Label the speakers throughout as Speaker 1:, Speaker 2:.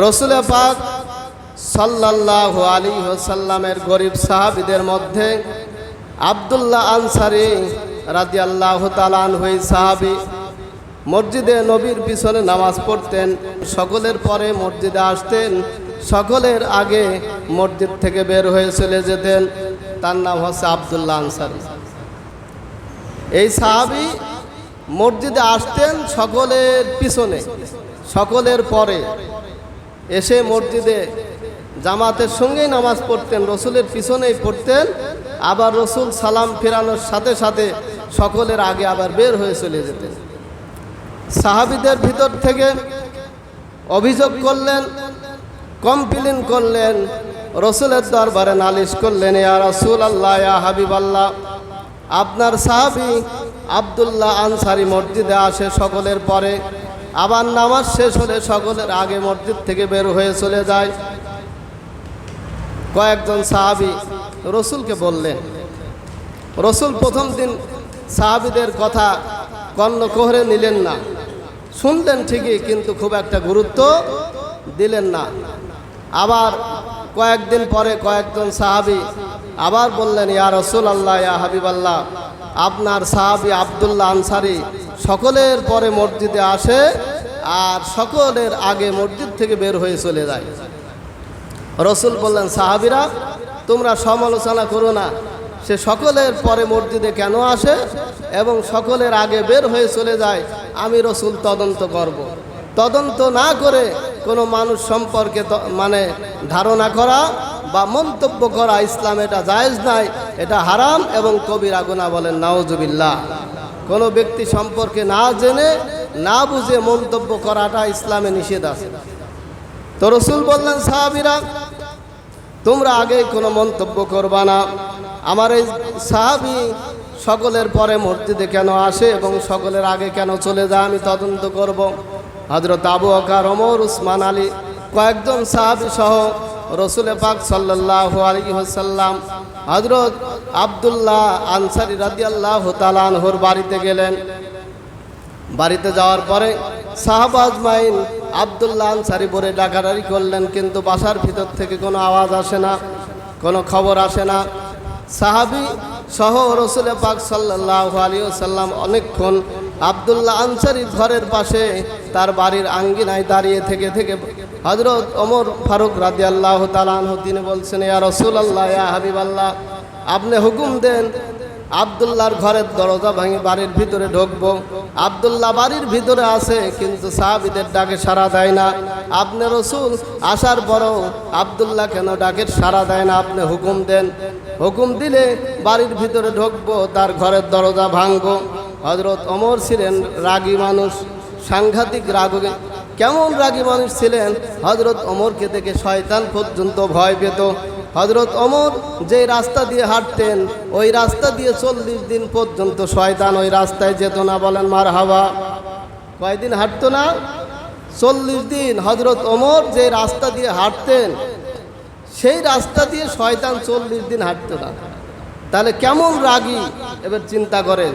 Speaker 1: রসুল পাক সাল্লাল্লাহু আলী সাল্লামের গরিব সাহাবিদের মধ্যে আবদুল্লাহ আনসারি রাজি আল্লাহ তালান হই সাহাবি মসজিদে নবীর পিছনে নামাজ পড়তেন। সকলের পরে মসজিদে আসতেন। সকলের আগে মসজিদ থেকে বের হয়ে চলে যেতেন। তার নাম হচ্ছে আবদুল্লাহ আনসারি। এই সাহাবি মসজিদে আসতেন সকলের পিছনে, সকলের পরে। এসে মসজিদে জামাতের সঙ্গেই নামাজ পড়তেন, রসুলের পিছনেই পড়তেন। আবার রসুল সালাম ফেরানোর সাথে সাথে সকলের আগে আবার বের হয়ে চলে যেতেন। সাহাবিদের ভিতর থেকে অভিযোগ করলেন কমপ্লেন করলেন, রসুলের দরবারে নালিশ করলেন, ইয়া রসুল আল্লাহ ইয়া হাবিব আল্লাহ আপনার সাহাবি আবদুল্লাহ আনসারি মসজিদে আসে সকলের পরে। আবার নামাজ শেষ হলে সকলের আগে মসজিদ থেকে বের হয়ে চলে যায়। কয়েকজন সাহাবি রসুলকে বললেন, রসুল প্রথম দিন সাহাবিদের কথা কর্ণ কোহরে নিলেন না। শুনলেন ঠিকই, কিন্তু খুব একটা গুরুত্ব দিলেন না। আবার কয়েকদিন পরে কয়েকজন সাহাবি আবার বললেন, ইয়া রসুল আল্লাহ ইয়া হাবিব আল্লাহ আপনার সাহাবি আবদুল্লাহ আনসারি সকলের পরে মসজিদে আসে আর সকলের আগে মসজিদ থেকে বের হয়ে চলে যায় রসুল বললেন, সাহাবিরা, তোমরা সমালোচনা করো না সে সকলের পরে মসজিদে কেন আসে এবং সকলের আগে বের হয়ে চলে যায়, আমি রসুল তদন্ত করব। তদন্ত না করে কোনো মানুষ সম্পর্কে মানে ধারণা করা বা মন্তব্য করা ইসলাম এটা জায়েজ নাই, এটা হারাম এবং কবির আগুনা বলেন নাওজুবিল্লাহ কোনো ব্যক্তি সম্পর্কে না জেনে, না বুঝে মন্তব্য করাটা ইসলামে নিষেধ আছে। তো রসুল বললেন, সাহাবিরা, তোমরা আগে কোনো মন্তব্য করবা না। আমার এই সাহাবি সকলের পরে মসজিদে কেন আসে এবং সকলের আগে কেন চলে যায়, আমি তদন্ত করব। হজরত আবু আকার ওমর, উসমান, আলী, কয়েকজন সাহাবি সহ রসুলে পাক সাল্লাহ আলী হাসাল্লাম হজরত আবদুল্লাহ আনসারি রাদিয়াল্লাহ তালানহর বাড়িতে গেলেন। বাড়িতে যাওয়ার পরে শাহবাজ মাইন আবদুল্লাহ আনসারি বলে ডাকাডাকি করলেন, কিন্তু বাসার ভিতর থেকে কোনো আওয়াজ আসে না, কোনো খবর আসে না। সাহাবি সহ রসুলে পাক সাল্লাহ আলী সাল্লাম অনেকক্ষণ আবদুল্লাহ আনসারির ঘরের পাশে তার বাড়ির আঙ্গিনায় দাঁড়িয়ে থেকে থেকে হজরত ওমর ফারুক রাজি আল্লাহ তালাহ বলছেন, ইয়া রসুল আল্লাহ ইয়া হাবিব আল্লাহ আপনি হুকুম দেন, আবদুল্লাহর ঘরের দরজা ভাঙে বাড়ির ভিতরে ঢুকবো। আবদুল্লাহ বাড়ির ভিতরে আছে, কিন্তু সাহাবিদের ডাকে সাড়া দেয় না। আপনি রসুল, আসার পরও আবদুল্লাহ কেন ডাকের সাড়া দেয় না? আপনি হুকুম দেন। হুকুম দিলে বাড়ির ভিতরে ঢুকবো, তার ঘরের দরজা ভাঙবো। হজরত অমর ছিলেন রাগী মানুষ, সাংঘাতিক রাগ কেমন রাগী মানুষ ছিলেন? হজরত অমরকে দেখে শয়তান পর্যন্ত ভয় পেত। হজরত অমর যে রাস্তা দিয়ে হাঁটতেন, ওই রাস্তা দিয়ে চল্লিশ দিন পর্যন্ত শয়তান ওই রাস্তায় যেত না। বলেন মার হাওয়া কয়দিন হাঁটতো না? চল্লিশ দিন। হজরত অমর যে রাস্তা দিয়ে হাঁটতেন, সেই রাস্তা দিয়ে শয়তান চল্লিশ দিন হাঁটতো না। তাহলে কেমন রাগী? এবার চিন্তা করেন।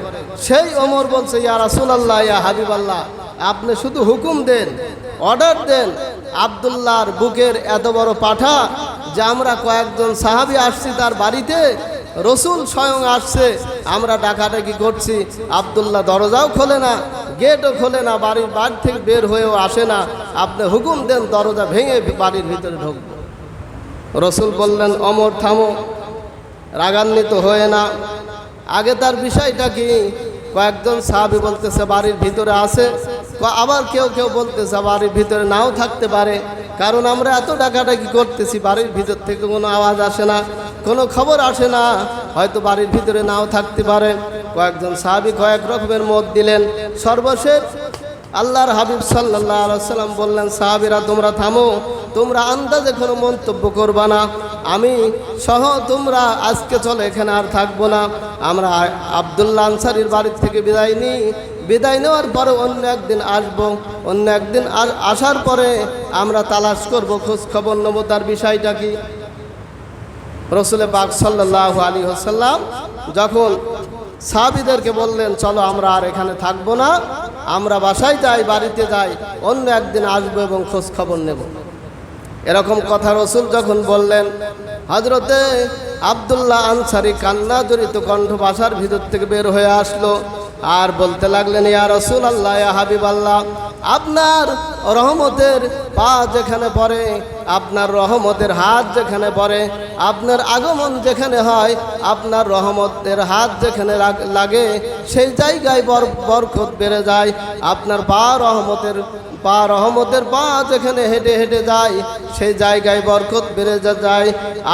Speaker 1: সেই অমর বলছে, ইয়া রাসুল আল্লাহ ইয়া হাবিব আল্লাহ আপনি শুধু হুকুম দেন অর্ডার দেন, আবদুল্লাহর বুকের এত বড় পাঠা যে আমরা কয়েকজন সাহাবি আসছি তার বাড়িতে, রসুল স্বয়ং আসছে, আমরা ডাকাডাকি করছি, আবদুল্লাহ দরজাও খোলে না গেটও খোলে না, বাড়ির বাড়ি থেকে বের হয়েও আসে না, আপনি হুকুম দেন, দরজা ভেঙে বাড়ির ভিতরে ঢুকবো রসুল বললেন, অমর, থামো, রাগান্বিত হয়ে না। আগে তার বিষয়টা কি? কয়েকজন সাহাবি বলতেছে, বাড়ির ভিতরে আছে। আবার কেউ কেউ বলতেছে, বাড়ির ভিতরে নাও থাকতে পারে। কারণ আমরা এত ডাকাডাকি করতেছি, বাড়ির ভিতর থেকে কোনো আওয়াজ আসে না, কোনো খবর আসে না। হয়তো বাড়ির ভিতরে নাও থাকতে পারে। কয়েকজন সাহাবি কয়েক রকমের মত দিলেন। সর্বশেষ আল্লাহর হাবিব সাল্লাহ সাল্লাম বললেন, সাহাবিরা, তোমরা থামো, তোমরা আন্দাজে কোনো মন্তব্য করবা না। আমি সহ তোমরা আজকে চলো, এখানে আর থাকব না। আমরা আবদুল্লা আনসারির বাড়ির থেকে বিদায় নিই। বিদায় নেওয়ার পরে অন্য একদিন আসব, অন্য একদিন আর আসার পরে আমরা তালাশ করব খোঁজ খবর নেব তার বিষয়টা কি। রসুলে পাক সাল্লাহ আলী হোসাল্লাম যখন সাহাবিদেরকে বললেন, চলো আমরা আর এখানে থাকব না, আমরা বাসায় যাই, বাড়িতে যাই, অন্য একদিন আসব এবং খোঁজ খবর নেব। এরকম কথা রসুল যখন বললেন হজরতে আবদুল্লাহ আনসারি কান্না জড়িত কণ্ঠ ভাষার ভিতর থেকে বের হয়ে আসলো। আর বলতে লাগলেন, ইয়া রসুল আল্লাহ হাবিব আল্লাহ আপনার রহমতের পা যেখানে পড়ে, আপনার রহমতের হাত যেখানে পড়ে, আপনার আগমন যেখানে হয়, আপনার রহমতের হাত যেখানে লাগে, সেই জায়গায় বর, বরকত বেড়ে যায়, আপনার পা রহমতের পা রহমতের পা যেখানে হেঁটে হেঁটে যায়, সেই জায়গায় বরকত বেড়ে যায়।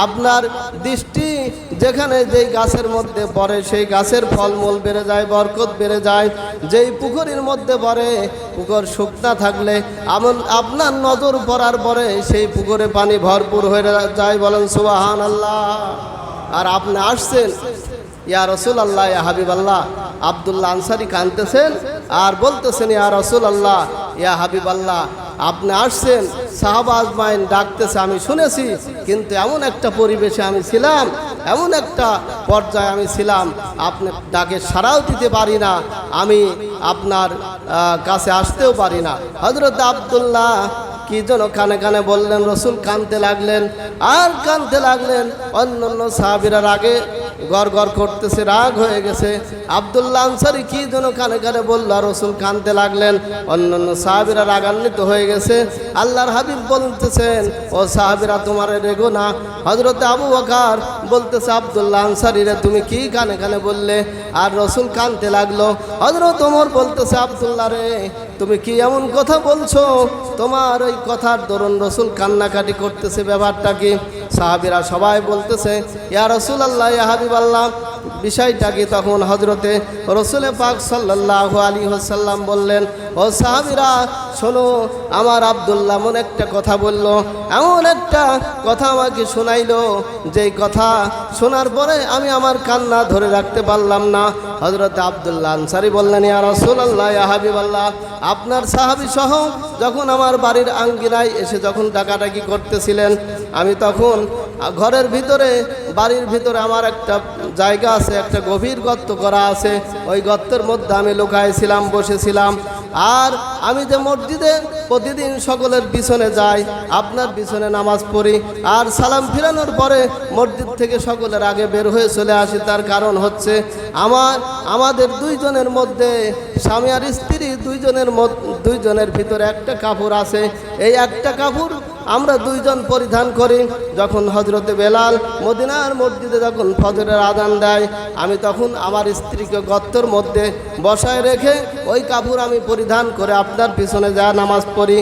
Speaker 1: আপনার দৃষ্টি যেখানে যেই গাছের মধ্যে পড়ে, সেই গাছের ফলমূল বেড়ে যায়, বরকত বেড়ে যায়। যেই পুকুরের মধ্যে পড়ে, পুকুর শুকনা থাকলে আমন আপনার নজর পড়ার পরে সেই পুকুরে পানি ভরপুর হয়ে যায়। বলেন সুবাহান আল্লাহ আর আপনি আসছেন, ইয়া রসুল আল্লাহ ইয়া হাবিব আল্লাহ আবদুল্লাহ আনসারি কানতেছেন আর বলতেছেন, ইয়া রসুল আল্লাহ ইয়া হাবিব আল্লাহ আপনি আসছেন, সাহাবা আজমাইন ডাকতেছে, আমি শুনেছি, কিন্তু এমন একটা পরিবেশে আমি ছিলাম, এমন একটা পর্যায়ে আমি ছিলাম, আপনি ডাকে সারাও দিতে পারি না, আমি আপনার কাছে আসতেও পারি না। হজরত আবদুল্লাহ কি যেন কানে কানে বললেন, রসুল কানতে লাগলেন, আর কানতে লাগলেন অন্য অন্য সাহাবিরার আগে গড় গড় করতেছে, রাগ হয়ে গেছে। আবদুল্লাহ আনসারি কি যেন কানে কানে বলল আর রসুল কানতে লাগলেন। অন্য অন্য সাহাবিরা রাগান্বিত হয়ে গেছে। আল্লাহর হাবিব বলতেছেন, ও সাহাবিরা, তোমার রেগো না। হজরত আবু বকার বলতেছে, আবদুল্লাহ আনসারি রে, তুমি কি কানে কানে বললে, আর রসুল কানতে লাগল? হজরত ওমর বলতেছে, আবদুল্লাহ রে তুমি কি এমন কথা বলছো? তোমার ওই কথার দরুন রসুল কান্নাকাটি করতেছে ব্যাপারটা কি? সাহাবিরা সবাই বলতেছে, ইয়া রসুল আল্লাহ ইয়া হাবিব আল্লাহ বিষয়টা কি তখন হজরতে রসুলে পাক সাল্লাহ আলী হাসাল্লাম বললেন, ও সাহাবিরা, শোনো, আমার আবদুল্লাহ এমন একটা কথা বলল, এমন একটা কথা আমাকে শোনাইলো, যেই কথা শোনার পরে আমি আমার কান্না ধরে রাখতে পারলাম না। হজরত আবদুল্লাহ আনসারি বললেন, ইয়া রসুল আল্লাহ ইয়া হাবিব আল্লাহ আপনার সাহাবি সহ যখন আমার বাড়ির আঙ্গিনায় এসে যখন ডাকাডাকি করতেছিলেন, আমি তখন ঘরের ভিতরে, বাড়ির ভিতরে আমার একটা জায়গা আছে, একটা গভীর গর্ত করা আছে। ওই গর্তের মধ্যে আমি লুকাইছিলাম, বসেছিলাম। আর আমি যে মসজিদে প্রতিদিন সকলের পিছনে যাই, আপনার পিছনে নামাজ পড়ি। আর সালাম ফিরানোর পরে মসজিদ থেকে সকলের আগে বের হয়ে চলে আসি। তার কারণ হচ্ছে আমার, আমাদের দুইজনের মধ্যে, স্বামী আর স্ত্রী দুইজনের দুইজনের ভিতরে একটা কাপড় আছে। এই একটা কাপড় আমরা দুইজন পরিধান করি। যখন হজরতে বেলাল মদিনার মসজিদে যখন ফজরের আদান দেয়, আমি তখন আমার স্ত্রীকে গত্তর মধ্যে বসায় রেখে ওই কাপড় আমি পরিধান করে আপনার পিছনে যা নামাজ পড়ি।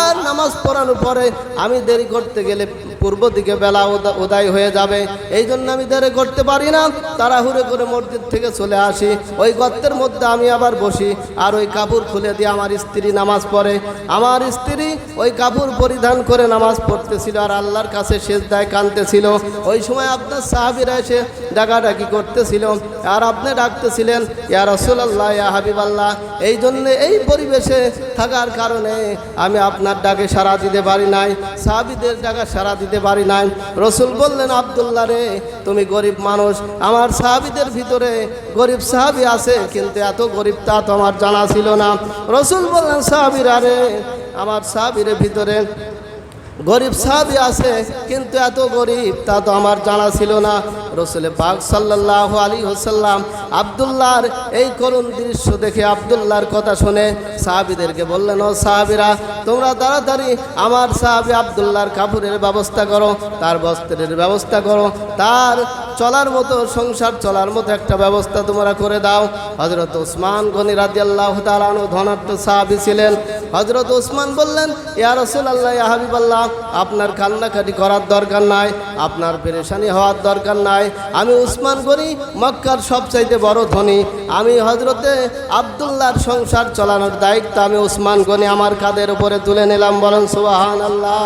Speaker 1: আর নামাজ পড়ানোর পরে আমি দেরি করতে গেলে পূর্ব দিকে বেলা উদা- উদয় হয়ে যাবে। এই জন্য আমি দেরি করতে পারি না। তারা তাড়াহুড়ো করে মসজিদ থেকে চলে আসি। ওই গর্তের মধ্যে আমি আবার বসি। আর ওই কাপড় খুলে দিয়ে আমার স্ত্রী নামাজ পড়ে। আমার স্ত্রী ওই কাপড় পরিধান করে নামাজ পড়তেছিল আর আল্লাহর কাছে শেষ দায় কানতেছিল ওই সময় আপনার সাহাবিরা এসে ডাকাডাকি করতেছিল। আর আপনি ডাকতেছিলেন, ইয়া রসুল্লাহ ইয়া হাবিব আল্লাহ এই জন্যে এই পরিবেশে থাকার কারণে আমি আপনার ডাকে সারা দিতে পারি নাই, সাহাবিদের ডাকে সারা দিতে পারি নাই। রসুল বললেন আবদুল্লা রে, তুমি গরিব মানুষ, আমার সাহাবিদের ভিতরে গরিব সাহাবি আছে, কিন্তু এত গরিব তা তোমার জানা ছিল না। রসুল বললেন, সাহাবিরা রে, আমার সাহাবিরের ভিতরে গরিব সাহাবি আছে, কিন্তু এত গরিব, তা তো আমার জানা ছিল না। রসুল পাক সাল্লাহ আলী হোসাল্লাম আবদুল্লাহর এই করুণ দৃশ্য দেখে আবদুল্লাহর কথা শুনে সাহাবিদেরকে বললেন, ও সাহাবিরা, তোমরা তাড়াতাড়ি আমার সাহাবি আবদুল্লাহর কাপড়ের ব্যবস্থা করো, তার বস্ত্রের ব্যবস্থা করো, তার চলার মতো, সংসার চলার মতো একটা ব্যবস্থা তোমরা করে দাও। হজরত ওসমান গনি রাজি আল্লাহ তালানো ধনাট্য সাহাবি ছিলেন। হজরত ওসমান বললেন, ইয়া রসুল আল্লাহ হাবিব আল্লাহ আপনার কান্নাকাটি করার দরকার নাই, আপনার পেরেশানি হওয়ার দরকার নাই। আমি উসমান গনি, মক্কার সবচাইতে বড় ধনী। আমি হজরতে আবদুল্লাহর সংসার চালানোর দায়িত্ব আমি উসমান গনি আমার কাদের উপরে তুলে নিলাম। বলেন সুবাহান আল্লাহ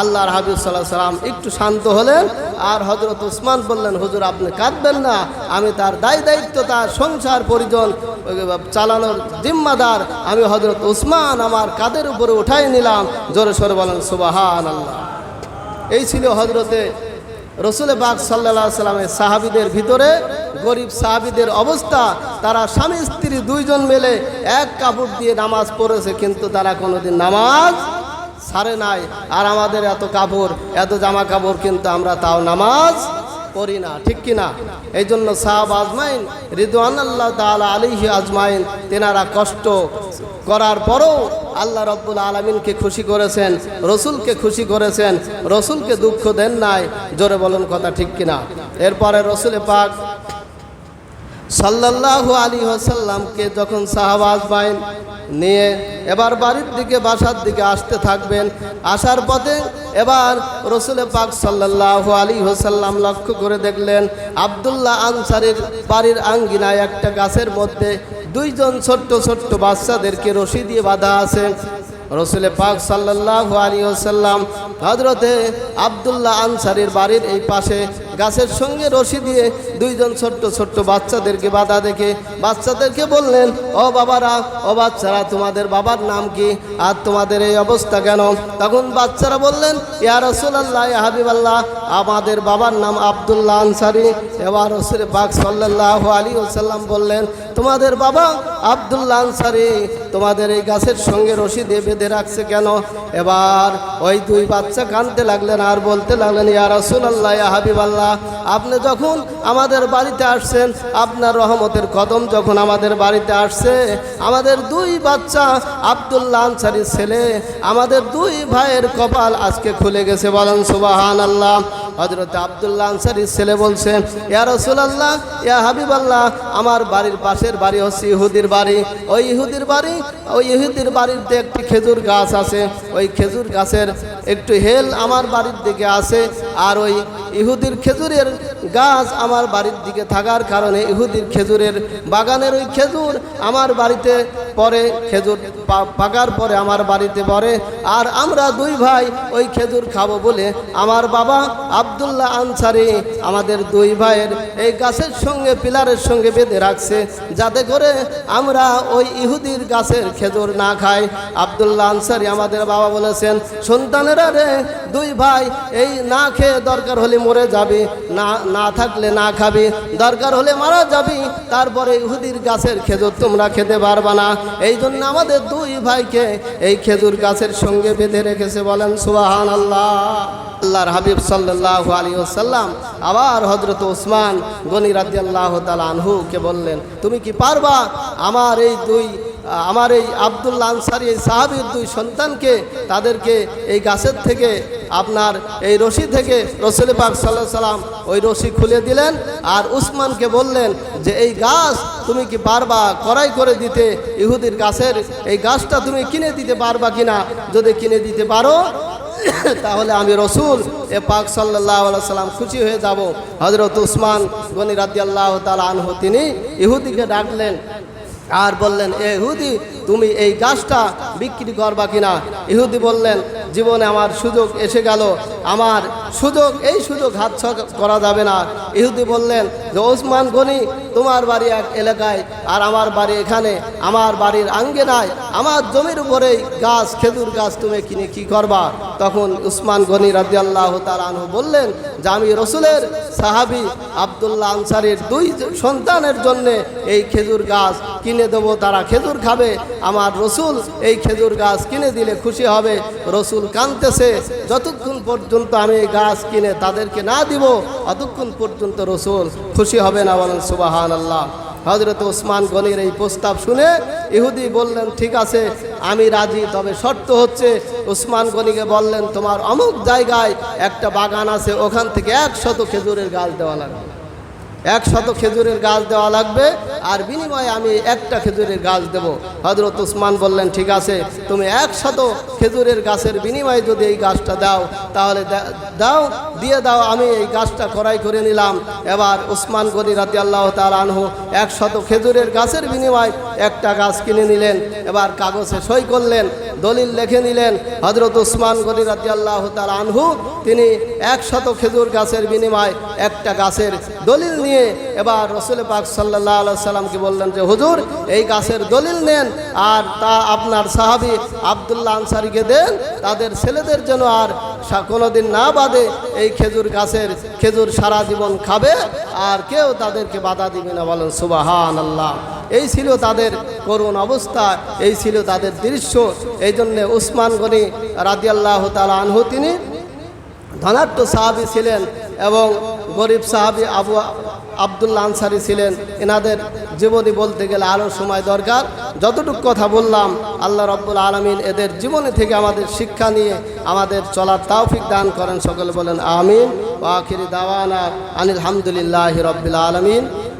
Speaker 1: আল্লাহর হাবিব সাল্লাহ সাল্লাম একটু শান্ত হলেন, আর হজরত উসমান বললেন, হুজুর, আপনি কাঁদবেন না, আমি তার দায় দায়িত্ব, তার সংসার পরিজন চালানোর জিম্মাদার, আমি হজরত উসমান আমার কাদের উপরে উঠাই নিলাম। জোরে সরে বলেন সুবাহান আল্লাহ এই ছিল হজরতে রসুলে বাগ সাল্লা সাল্লামের সাহাবিদের ভিতরে, গরিব সাহাবিদের অবস্থা। তারা স্বামী, স্ত্রী দুইজন মিলে এক কাপড় দিয়ে নামাজ পড়েছে, কিন্তু তারা কোনোদিন নামাজ সারে নাই। আর আমাদের এত কাপড়, এত জামা কাপড় কিন্তু আমরা তাও নামাজ পড়ি না, ঠিক কিনা এই জন্য সাহাব আজমাইন রিদওয়ান আল্লাহ তালা আলিহি আজমাইন তেনারা কষ্ট করার পরও আল্লাহ রব্বুল আলমিনকে খুশি করেছেন, রসুলকে খুশি করেছেন, রসুলকে দুঃখ দেন নাই, জোরে বলুন কথা ঠিক কিনা এরপরে রসুলে পাক সাল্লাল্লাহু আলী ওসাল্লামকে যখন সাহাবাজ বাইন নিয়ে এবার বাড়ির দিকে, বাসার দিকে আসতে থাকবেন। আসার পথে এবার রসুলে পাক সাল্লাল্লাহু আলী হোসাল্লাম লক্ষ্য করে দেখলেন, আবদুল্লাহ আনসারের বাড়ির আঙ্গিনায় একটা গাছের মধ্যে দুইজন ছোট্ট ছোট্ট বাচ্চাদেরকে রশি দিয়ে বাঁধা আছে। রসুলে পাক সাল্লাহ আলী ওসাল্লাম হজরতে আবদুল্লাহ আনসারির বাড়ির এই পাশে গাছের সঙ্গে রশি দিয়ে দুইজন ছোট্ট ছোট্ট বাচ্চাদেরকে বাধা দেখে বাচ্চাদেরকে বললেন, ও বাবারা, ও বাচ্চারা, তোমাদের বাবার নাম কি? আর তোমাদের এই অবস্থা কেন? তখন বাচ্চারা বললেন, ইয়া হাবিব হাবিবাল্লাহ আমাদের বাবার নাম আবদুল্লাহ আনসারি। এবার রসুলে পাক সাল্লাহ আলী ওসাল্লাম বললেন, তোমাদের বাবা আবদুল্লাহ আনসারি তোমাদের এই গাছের সঙ্গে রশি দিয়ে বেঁধে রাখছে কেন? এবার ওই দুই বাচ্চা কানতে লাগলেন আর বলতে লাগলেন, ইয়া রসুল্লাহ ইয়া হাবিবাল্লাহ, আপনি যখন আমাদের বাড়িতে আসছেন, আপনার রহমতের কদম যখন আমাদের বাড়িতে আসছে, আমাদের দুই বাচ্চা আবদুল্লাহ আনসারির ছেলে, আমাদের দুই ভাইয়ের কপাল আজকে খুলে গেছে। বলেন সুবাহান আল্লাহ হজরত আবদুল্লাহ আনসারির ছেলে বলছেন ইয়া রসুলাল্লাহ, ইয়া হাবিব আল্লাহ আমার বাড়ির পাশের বাড়ি হচ্ছে ইহুদির বাড়ি। ওই ইহুদির বাড়ি, ওই ইহুদির বাড়িতে একটি খেজুর গাছ আছে। ওই খেজুর গাছের একটু হেল আমার বাড়ির দিকে আছে। আর ওই ইহুদির খেজুরের গাছ আমার বাড়ির দিকে থাকার কারণে ইহুদির খেজুরের বাগানের ওই খেজুর আমার বাড়িতে পরে খেজুর পাকার পরে আমার বাড়িতে পরে আর আমরা দুই ভাই ওই খেজুর খাব বলে আমার বাবা আবদুল্লাহ আনসারি আমাদের দুই ভাইয়ের এই গাছের সঙ্গে, পিলারের সঙ্গে বেঁধে রাখছে যাতে করে আমরা ওই ইহুদির গাছের খেজুর না খাই। আবদুল্লাহ আনসারি আমাদের বাবা বলেছেন, সন্তানেরা রে দুই ভাই, এই না খেয়ে দরকার হলে মরে যাবি, না না থাকলে না খাবি, দরকার হলে মারা যাবি, তারপরে ইহুদির গাছের খেজুর তোমরা খেতে পারবা না। এই জন্য আমাদের দুই ভাইকে এই খেজুর গাছের সঙ্গে বেঁধে রেখেছে বলেন সুবাহান আল্লাহ আল্লাহর হাবিব সাল্লাহ আলী সাল্লাম আবার হজরত ওসমান গনি রাজি আল্লাহ আনহুকে বললেন, তুমি কি পারবা? আমার এই দুই আমার এই আবদুল্লা আনসারি, এই সাহাবির দুই সন্তানকে তাদেরকে এই গাছের থেকে, আপনার এই রশি থেকে রসুল পাক সাল্লাহ সাল্লাম ওই রশি খুলে দিলেন আর উসমানকে বললেন যে, এই গাছ তুমি কি পারবা করাই করে দিতে? ইহুদির গাছের এই গাছটা তুমি কিনে দিতে পারবা কিনা? যদি কিনে দিতে পারো, তাহলে আমি রসুল এ পাক সাল্লাহ সাল্লাম খুশি হয়ে যাব। হজরত উসমান গনি রাদি আল্লাহ তালা আনহু, তিনি ইহুদিকে ডাকলেন আর বললেন এ ইহুদি তুমি এই গাছটা বিক্রি করবা কিনা? ইহুদি বললেন, জীবনে আমার সুযোগ এসে গেল। আমার সুযোগ, এই সুযোগ হাত করা যাবে না। ইহুদি বললেন, যে ওসমান গনি, তোমার বাড়ি এক এলাকায়, আর আমার বাড়ি এখানে। আমার বাড়ির আঙ্গেনায় আমার জমির উপরেই গাছ, খেজুর গাছ তুমি কিনে কি করবা? তখন উসমান গনি রাজি আল্লাহ আনহু বললেন, যে আমি রসুলের সাহাবি আবদুল্লাহ আনসারির দুই সন্তানের জন্য এই খেজুর গাছ কিনে দেবো। তারা খেজুর খাবে আমার রসুল এই খেজুর গাছ কিনে দিলে খুশি হবে। রসুল কানতেছে, যতক্ষণ পর্যন্ত আমি গাছ কিনে তাদেরকে না দিব, অতক্ষণ পর্যন্ত রসুল খুশি হবে না। বলেন সুবাহান আল্লাহ হজরত ওসমান গনির এই প্রস্তাব শুনে ইহুদি বললেন, ঠিক আছে, আমি রাজি, তবে শর্ত হচ্ছে, ওসমান গনিকে বললেন, তোমার অমুক জায়গায় একটা বাগান আছে, ওখান থেকে একশত খেজুরের গাছ দেওয়া লাগবে। একশত খেজুরের গাছ দেওয়া লাগবে, আর বিনিময়ে আমি একটা খেজুরের গাছ দেব। হজরত উসমান বললেন, ঠিক আছে, তুমি একশত খেজুরের গাছের বিনিময়ে যদি এই গাছটা দাও, তাহলে দাও, দিয়ে দাও, আমি এই গাছটা করাই করে নিলাম। এবার উসমান গনি রাতে আল্লাহ তাল আনহু একশত খেজুরের গাছের বিনিময়ে একটা গাছ কিনে নিলেন, এবার কাগজে সই করলেন, দলিল লিখে নিলেন। হজরত উসমান গনি রাতি আল্লাহ তাল আনহু, তিনি একশত খেজুর গাছের বিনিময়ে একটা গাছের দলিল নিয়ে এবার রসুল পাক সাল্লাহ সাল্লামকে বললেন যে, হুজুর, এই গাছের দলিল নেন, আর তা আপনার সাহাবি আবদুল্লাহ আনসারিকে দেন। তাদের ছেলেদের যেন আর কোনোদিন না বাদে এই খেজুর গাছের খেজুর সারা জীবন খাবে, আর কেউ তাদেরকে বাধা দিবে না। বলেন সুবাহান আল্লাহ এই ছিল তাদের করুণ অবস্থা, এই ছিল তাদের দৃশ্য। এই জন্যে উসমান গনি রাদিয়াল্লাহ তালা আনহু, তিনি ধনাঢ্য সাহাবি ছিলেন এবং গরিব সাহাবি আবু আবদুল্লা আনসারি ছিলেন। এনাদের জীবনী বলতে গেলে আরও সময় দরকার। যতটুকু কথা বললাম, আল্লাহ রব্বুল আলমিন এদের জীবনী থেকে আমাদের শিক্ষা নিয়ে আমাদের চলার তাওফিক দান করেন। সকলে বলেন, আমিন। ও আখিরি দাওয়ানা আনিল হামদুলিল্লাহ রব্বিল আলমিন।